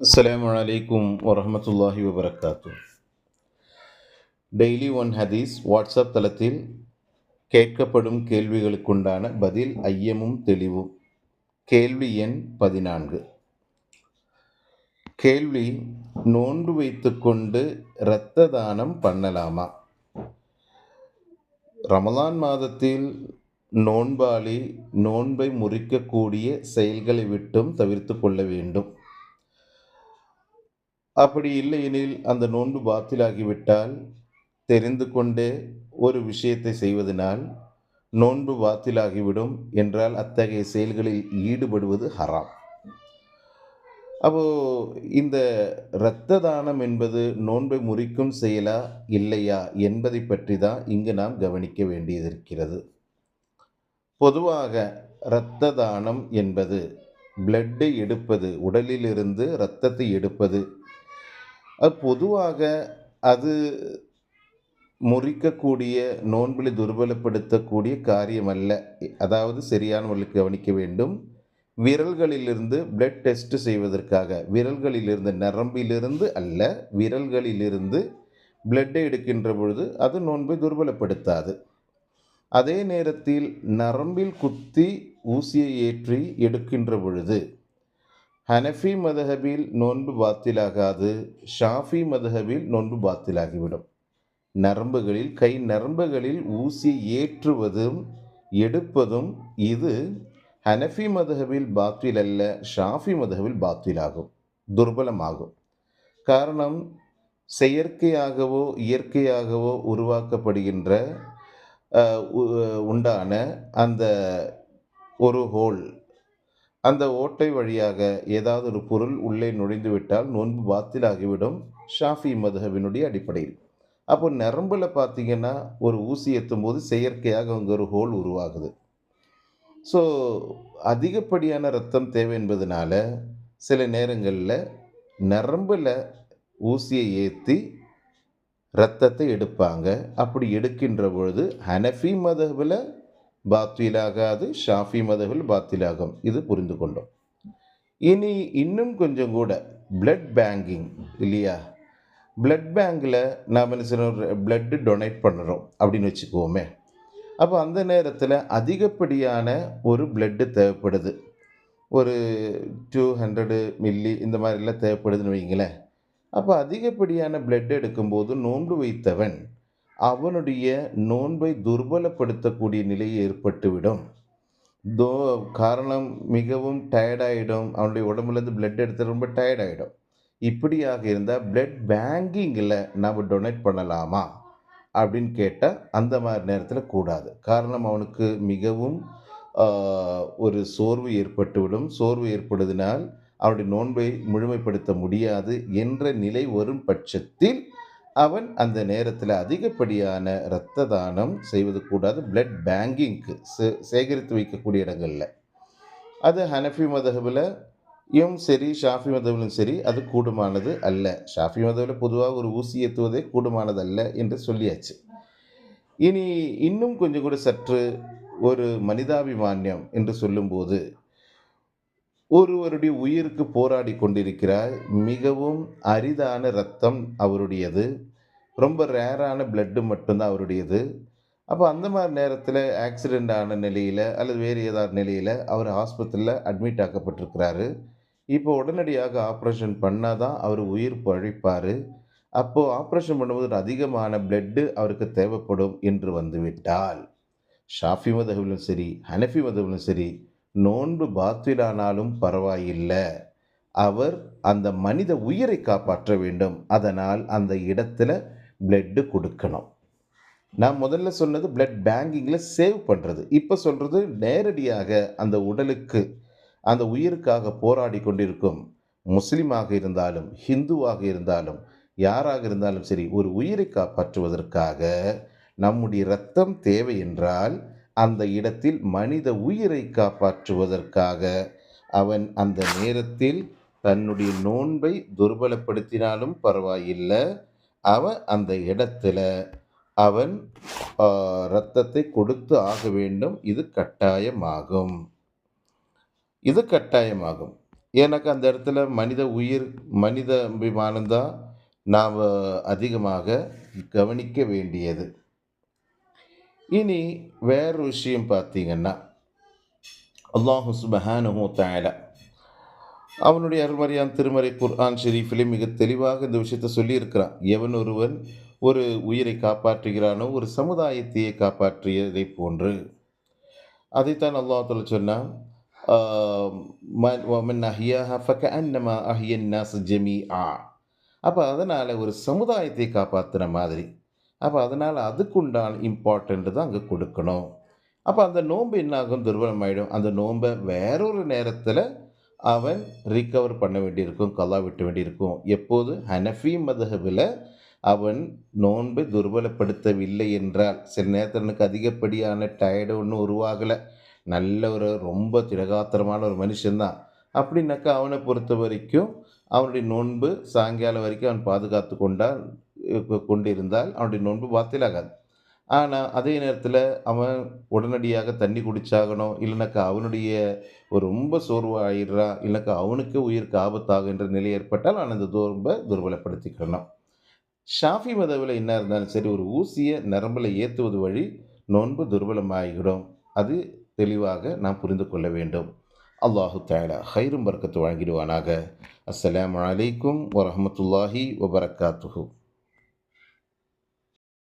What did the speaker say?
அஸ்ஸலாமு அலைக்கும் வரஹமத்துல்லாஹி வபரகாத்து டெய்லி ஒன் ஹதீஸ் வாட்ஸ்அப் தளத்தில் கேட்கப்படும் கேள்விகளுக்குண்டான பதில் ஐயமும் தெளிவும் கேள்வி எண் பதினான்கு கேள்வி நோன்பு வைத்துக்கொண்டு இரத்த தானம் பண்ணலாமா ரமலான் மாதத்தில் நோன்பாளி நோன்பை முறிக்கக்கூடிய செயல்களை விட்டும் தவிர்த்து கொள்ள வேண்டும் அப்படி இல்லையெனில் அந்த நோன்பு பாத்திலாகிவிட்டால் தெரிந்து கொண்டே ஒரு விஷயத்தை செய்வதனால் நோன்பு பாத்திலாகிவிடும் என்றால் அத்தகைய செயல்களில் ஈடுபடுவது ஹராம். அப்போ இந்த இரத்த தானம் என்பது நோன்பை முறிக்கும் செயலா இல்லையா என்பதை பற்றி தான் இங்கு நாம் கவனிக்க வேண்டியதிருக்கிறது பொதுவாக இரத்த தானம் என்பது பிளட்டை எடுப்பது உடலிலிருந்து இரத்தத்தை எடுப்பது அது பொதுவாக அது முறிக்கக்கூடிய நோன்பிலை துர்பலப்படுத்தக்கூடிய காரியம் அல்ல அதாவது சரியானவர்களுக்கு கவனிக்க வேண்டும். விரல்களிலிருந்து பிளட் டெஸ்ட் செய்வதற்காக விரல்களிலிருந்து நரம்பிலிருந்து அல்ல விரல்களிலிருந்து பிளட்டை எடுக்கின்ற பொழுது அது நோன்பை துர்பலப்படுத்தாது. அதே நேரத்தில் நரம்பில் குத்தி ஊசியை ஏற்றி எடுக்கின்ற பொழுது ஹனஃபி மதஹபில் நோன்பு பாத்திலாகாது ஷாஃபி மதஹபில் நோன்பு பாத்திலாகிவிடும். நரம்புகளில் கை நரம்புகளில் ஊசி ஏற்றுவதும் எடுப்பதும் இது ஹனஃபி மதஹபில் பாத்தில் அல்ல ஷாஃபி மதஹபில் பாத்திலாகும் துர்பலமாகும். காரணம் செயற்கையாகவோ இயற்கையாகவோ உருவாக்கப்படுகின்ற உண்டான அந்த ஒரு ஹோல் அந்த ஓட்டை வழியாக ஏதாவது ஒரு பொருள் உள்ளே நுழைந்து விட்டால் நோன்பு பாத்திலாகிவிடும் ஷாஃபி மதுஹபினுடைய அடிப்படையில். அப்போ நரம்பில் பார்த்தீங்கன்னா ஒரு ஊசி எத்தும் போது செயற்கையாக அங்கே ஒரு ஹோல் உருவாகுது. ஸோ அதிகப்படியான ரத்தம் தேவை என்பதனால சில நேரங்களில் நரம்பில் ஊசியை ஏற்றி ரத்தத்தை எடுப்பாங்க. அப்படி எடுக்கின்ற பொழுது ஹனஃபி மதபில் பாத்திலாகாது ஷாஃபி மதகுல் பாத்திலாகும் இது புரிந்து கொண்டோம் இனி இன்னும் கொஞ்சம் கூட பிளட் பேங்கிங் இல்லையா பிளட் பேங்கில் நாம் என்ன செய்யணும் பிளட்டு டொனேட் பண்ணுறோம் அப்படின்னு வச்சுக்குவோமே அப்போ அந்த நேரத்தில் அதிகப்படியான ஒரு பிளட்டு தேவைப்படுது ஒரு டூ ஹண்ட்ரடு மில்லி இந்த மாதிரிலாம் தேவைப்படுதுன்னு வைங்களேன் அப்போ அதிகப்படியான பிளட் எடுக்கும்போது நோன்பு வைத்தவன் அவனுடைய நோன்பை துர்பலப்படுத்தக்கூடிய நிலை ஏற்பட்டுவிடும். தோ காரணம் மிகவும் டயர்டாயிடும் அவனுடைய உடம்புலேருந்து பிளட் எடுத்து ரொம்ப டயர்டாயிடும் இப்படியாக இருந்தால் பிளட் பேங்கிங்கில் நாம் டொனேட் பண்ணலாமா? அப்படின்னு கேட்டால் அந்த மாதிரி நேரத்தில் கூடாது. காரணம் அவனுக்கு மிகவும் ஒரு சோர்வு ஏற்பட்டுவிடும். சோர்வு ஏற்படுவதனால் அவனுடைய நோன்பை முழுமைப்படுத்த முடியாது என்ற நிலை வரும் பட்சத்தில் அவன் அந்த நேரத்தில் அதிகப்படியான இரத்த தானம் செய்வது கூடாது பிளட் பேங்கிங்க்கு சே சேகரித்து வைக்கக்கூடிய இடங்களில். அது ஹனஃபி மதகபில் யும் சரி ஷாஃபி மதவிலும் சரி அது கூடுமானது அல்ல. ஷாஃபி மதவில் பொதுவாக ஒரு ஊசி ஏற்றுவதே கூடுமானது அல்ல என்று சொல்லியாச்சு. இனி இன்னும் கொஞ்சம் கூட சற்று ஒரு மனிதாபிமானியம் என்று சொல்லும்போது ஒருவருடைய உயிருக்கு போராடி கொண்டிருக்கிறார். மிகவும் அரிதான ரத்தம் அவருடையது. ரொம்ப ரேரான பிளட்டு மட்டும்தான் அவருடையது. அப்போ அந்த மாதிரி நேரத்தில் ஆக்சிடெண்ட் ஆன நிலையில் அல்லது வேறு ஏதாவது நிலையில் அவர் ஆஸ்பத்திரியில் அட்மிட் ஆக்கப்பட்டிருக்கிறாரு. இப்போ உடனடியாக ஆப்ரேஷன் பண்ணால் தான் அவர் உயிர் பழிப்பார். அப்போது ஆப்ரேஷன் பண்ணும்போது அதிகமான பிளட்டு அவருக்கு தேவைப்படும் என்று வந்துவிட்டால். ஷாஃபி மதகுலும் சரி ஹனஃபி மதவிலும் சரி நோன்பு பாத்திலானாலும் பரவாயில்லை. அவர் அந்த மனித உயிரை காப்பாற்ற வேண்டும். அதனால் அந்த இடத்துல பிளட்டு கொடுக்கணும். நான் முதல்ல சொன்னது பிளட் பேங்கிங்கில் சேவ் பண்ணுறது இப்போ சொல்கிறது நேரடியாக அந்த உடலுக்கு அந்த உயிருக்காக போராடி கொண்டிருக்கும் முஸ்லீமாக இருந்தாலும் ஹிந்துவாக இருந்தாலும் யாராக இருந்தாலும் சரி ஒரு உயிரை காப்பாற்றுவதற்காக நம்முடைய ரத்தம் தேவை என்றால் அந்த இடத்தில் மனித உயிரை காப்பாற்றுவதற்காக அவன் அந்த நேரத்தில் தன்னுடைய நோன்பை துர்பலப்படுத்தினாலும் பரவாயில்லை. அவன் அந்த இடத்துல அவன் இரத்தத்தை கொடுத்து ஆக வேண்டும். இது கட்டாயமாகும். இது கட்டாயமாகும். எனக்கு அந்த இடத்துல மனித உயிர் மனித அபிமானம் தான் நாம் அதிகமாக கவனிக்க வேண்டியது. இனி வேறு விஷயம் பார்த்தீங்கன்னா அல்லாஹு சுபஹானஹு தஆலா அவனுடைய அருள்மறையான் திருமறை குர்ஆன் ஷெரீஃபிலே மிக தெளிவாக இந்த விஷயத்தை சொல்லியிருக்கிறான். எவன் ஒருவன் ஒரு உயிரை காப்பாற்றுகிறானோ ஒரு சமுதாயத்தையே காப்பாற்றியதை போன்று. அதைத்தான் அல்லாஹத்தில் சொன்னான் மன் அஹியாஹா ஃபக அன்னமா அஹியன் நாஸ் ஆ அப்போ அதனால் ஒரு சமுதாயத்தை காப்பாற்றுன மாதிரி அப்போ அதனால் அதுக்குண்டான இம்பார்ட்டண்ட்டு தான் அங்கே கொடுக்கணும். அப்போ அந்த நோன்பு என்னாகும்? துர்பலம் ஆகிடும் அந்த நோன்பை வேறொரு நேரத்தில் அவன் ரிகவர் பண்ண வேண்டியிருக்கும் கலா விட்ட வேண்டியிருக்கும். எப்போது? ஹனஃபி மதஹபில் அவன் நோன்பை துர்பலப்படுத்தவில்லை என்றால். சில நேரத்தில் எனக்கு அதிகப்படியான டயர்டு ஒன்றும் உருவாகலை. நல்ல ஒரு ரொம்ப திடகாத்திரமான ஒரு மனுஷன்தான். அப்படின்னாக்கா அவனை பொறுத்த வரைக்கும் அவனுடைய நோன்பு சாயங்காலம் வரைக்கும் அவன் பாதுகாத்து கொண்டால் கொண்டிருந்தால் அவனுடைய நோன்பு பாத்திலாகாது. ஆனால் அதே நேரத்தில் அவன் உடனடியாக தண்ணி குடிச்சாகணும் இல்லைனாக்கா அவனுடைய ஒரு ரொம்ப சோர்வாயிடுறான் இல்லைனாக்கா அவனுக்கு உயிருக்கு ஆபத்தாகுன்ற நிலை ஏற்பட்டால் அவன் அந்த நோன்பை துர்பலப்படுத்திக்கணும். ஷாஃபி மதவில் என்ன இருந்தாலும் சரி ஒரு ஊசியை நரம்பில் ஏற்றுவது வழி நோன்பு துர்பலமாகிடும் அது தெளிவாக நாம் புரிந்து கொள்ள வேண்டும். அல்லாஹு தாலா ஹைரும் பர்க்கத்து வழங்கிடுவானாக அஸ்லாம் அலைக்கும் வரஹமத்துல்லாஹி வபரகாத்துஹு